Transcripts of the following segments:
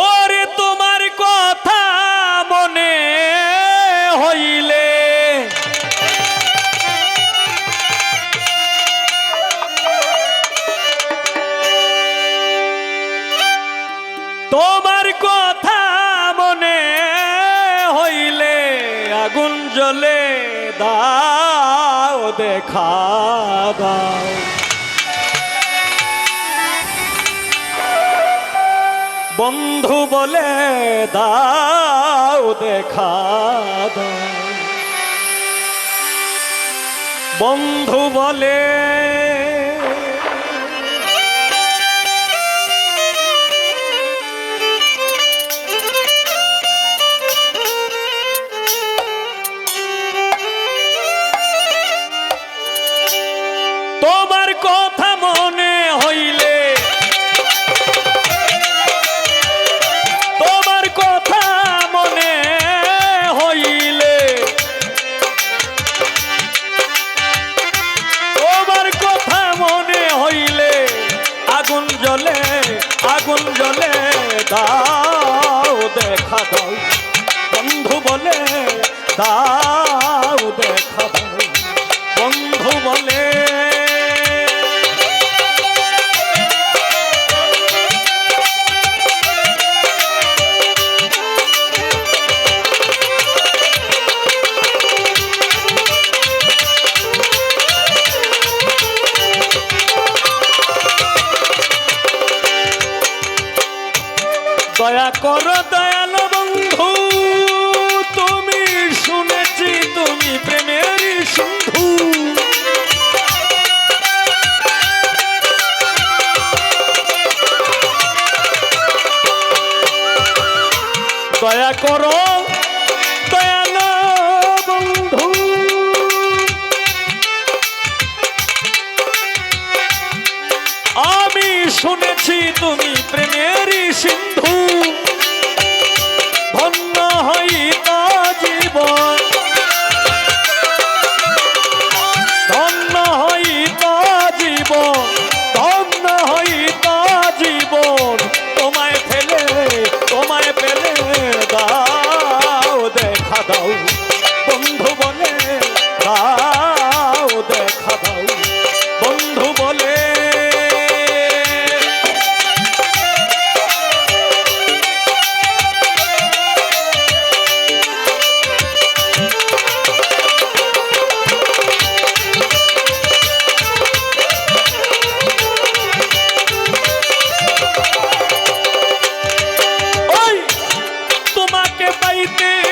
ওরে তোমার কথা মনে হইলে। তোমার কথা মনে হইলে আগুন জ্বলে দাও দেখা দাও। বন্ধু বলে দাও দেখা বন্ধু বলে তোমার কথা মন দেখা দাও বন্ধু বলে দাও দেখা দাও বন্ধু বলে দয়া করো দয়া সিন্ধু। দয়া করো। কে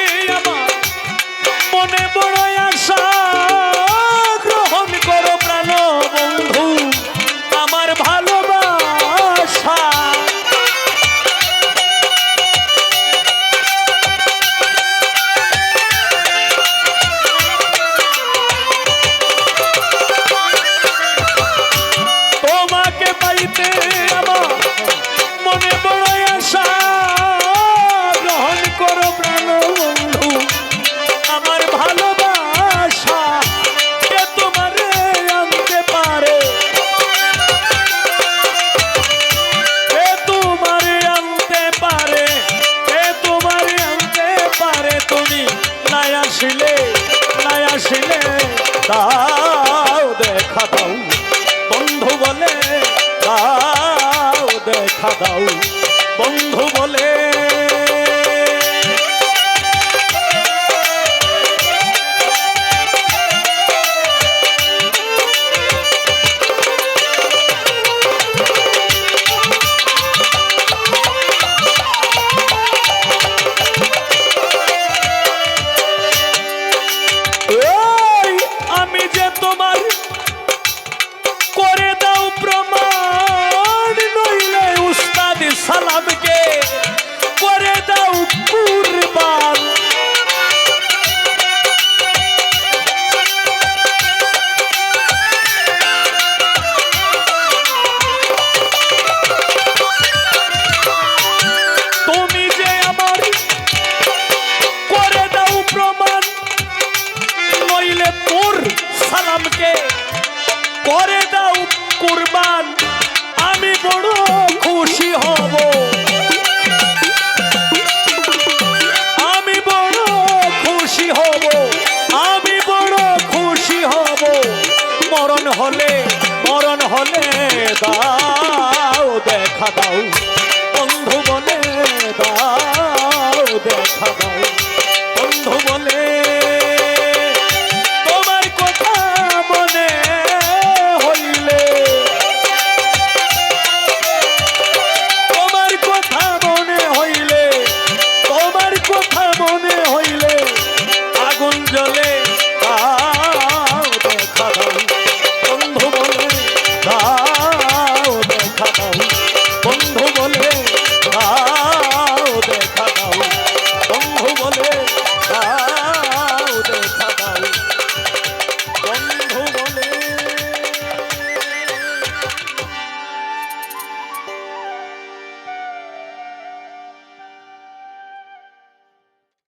দাও দাও কুরবান, আমি বড় খুশি হব। আমি বড় খুশি হব, আমি বড় খুশি হব। মরণ হলে মরণ হলে দাও, দেখা দাও। বন্ধু বলে দাও, দেখা দাও।